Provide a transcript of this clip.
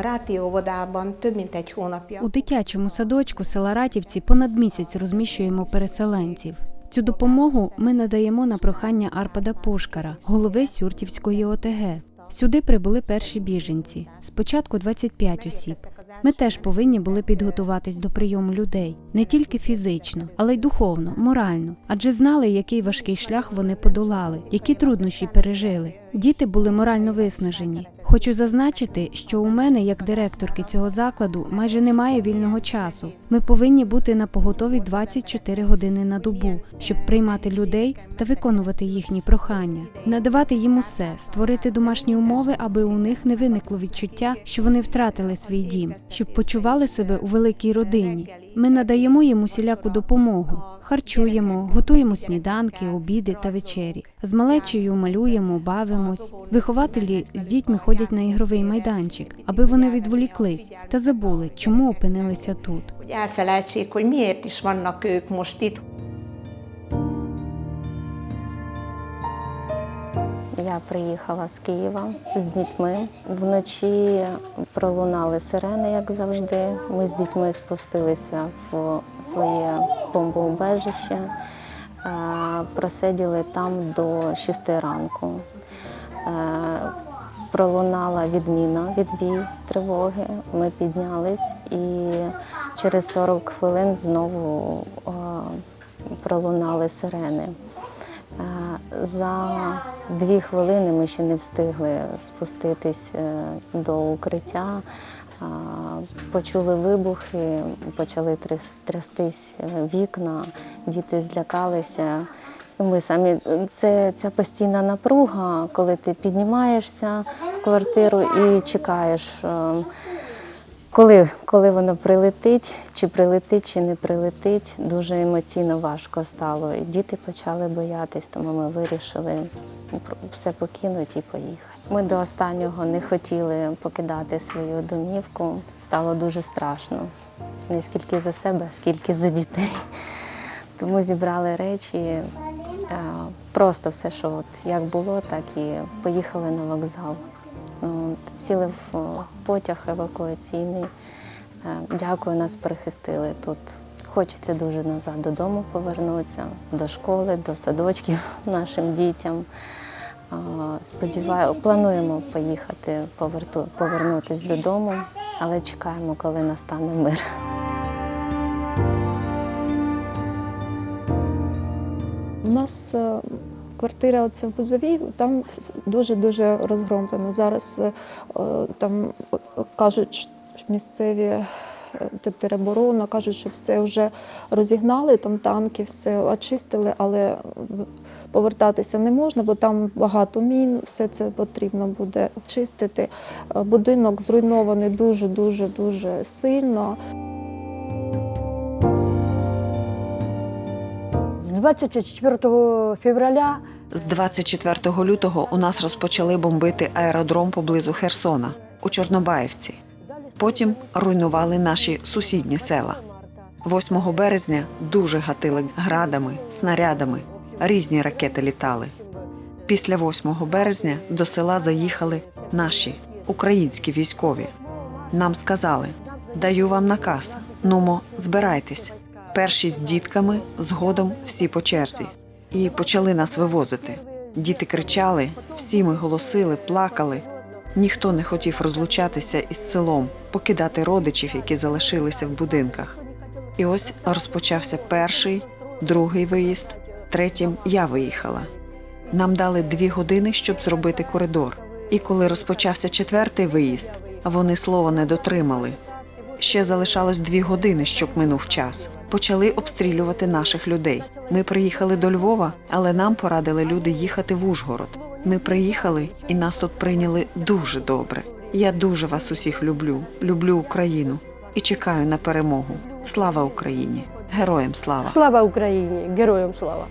Ráti több mint egy hónapja У дитячому садочку села Ратівці понад місяць розміщуємо переселенців. Цю допомогу ми надаємо на прохання Арпада Пушкара, голови Сюртівської ОТГ. Сюди прибули перші біженці. Спочатку 25 осіб. Ми теж повинні були підготуватись до прийому людей не тільки фізично, але й духовно, морально, адже знали, який важкий шлях вони подолали, які труднощі пережили. Діти були морально виснажені. Хочу зазначити, що у мене, як директорки цього закладу, майже немає вільного часу. Ми повинні бути на поготові 24 години на добу, щоб приймати людей та виконувати їхні прохання, надавати їм усе, створити домашні умови, аби у них не виникло відчуття, що вони втратили свій дім, щоб почували себе у великій родині. Ми надаємо їм усіляку допомогу. Харчуємо, готуємо сніданки, обіди та вечері. З малечею малюємо, бавимось. Вихователі з дітьми ходять на ігровий майданчик, аби вони відволіклись та забули, чому опинилися тут. Я приїхала з Києва з дітьми. Вночі пролунали сирени, як завжди. Ми з дітьми спустилися в своє бомбоубежище, просиділи там до 6 ранку. Е, Пролунала відміна, відбій тривоги. Ми піднялись і через 40 хвилин знову е, пролунали сирени. Е, За дві хвилини ми ще не встигли спуститись е, до укриття. Почули вибухи, почали тряс- трястись е, вікна, діти злякалися. Ми самі це ця постійна напруга, коли ти піднімаєшся в квартиру і чекаєш. Коли, коли воно прилетить, чи прилетить, чи не прилетить, дуже емоційно важко стало. І діти почали боятись, тому ми вирішили все покинути і поїхати. Ми до останнього не хотіли покидати свою домівку. Стало дуже страшно. Не скільки за себе, а скільки за дітей. Тому зібрали речі, е, просто все, що от як було, так і поїхали на вокзал. Ну, Сіли в потяг евакуаційний. Е, Дякую, нас перехистили тут. Хочеться дуже назад додому повернутися, до школи, до садочків нашим дітям. Е, Сподіваю, плануємо поїхати, поверту, повернутися додому, але чекаємо, коли настане мир. У нас е, квартира оця в Бузовій, там дуже-дуже розгромлено. Зараз е, там кажуть, місцеві е, тероборона, кажуть, що все вже розігнали, там танки, все очистили, але повертатися не можна, бо там багато мін, все це потрібно буде чистити. Е, Будинок зруйнований дуже-дуже дуже сильно. З 24 февраля З 24 лютого у нас розпочали бомбити аеродром поблизу Херсона у Чорнобаївці. Потім руйнували наші сусідні села. 8 березня дуже гатили градами, снарядами, різні ракети літали. Після 8 березня до села заїхали наші українські військові. Нам сказали: даю вам наказ, нумо, збирайтесь. Перші з дітками, згодом всі по черзі. І почали нас вивозити. Діти кричали, всі ми голосили, плакали. Ніхто не хотів розлучатися із селом, покидати родичів, які залишилися в будинках. І ось розпочався перший, другий виїзд, третім я виїхала. Нам дали дві години, щоб зробити коридор. І коли розпочався четвертий виїзд, вони слова не дотримали. Ще залишалось дві години, щоб минув час. Почали обстрілювати наших людей. Ми приїхали до Львова, але нам порадили люди їхати в Ужгород. Ми приїхали і нас тут прийняли дуже добре. Я дуже вас усіх люблю, люблю Україну і чекаю на перемогу. Слава Україні! Героям слава! слава Україні, героям слава.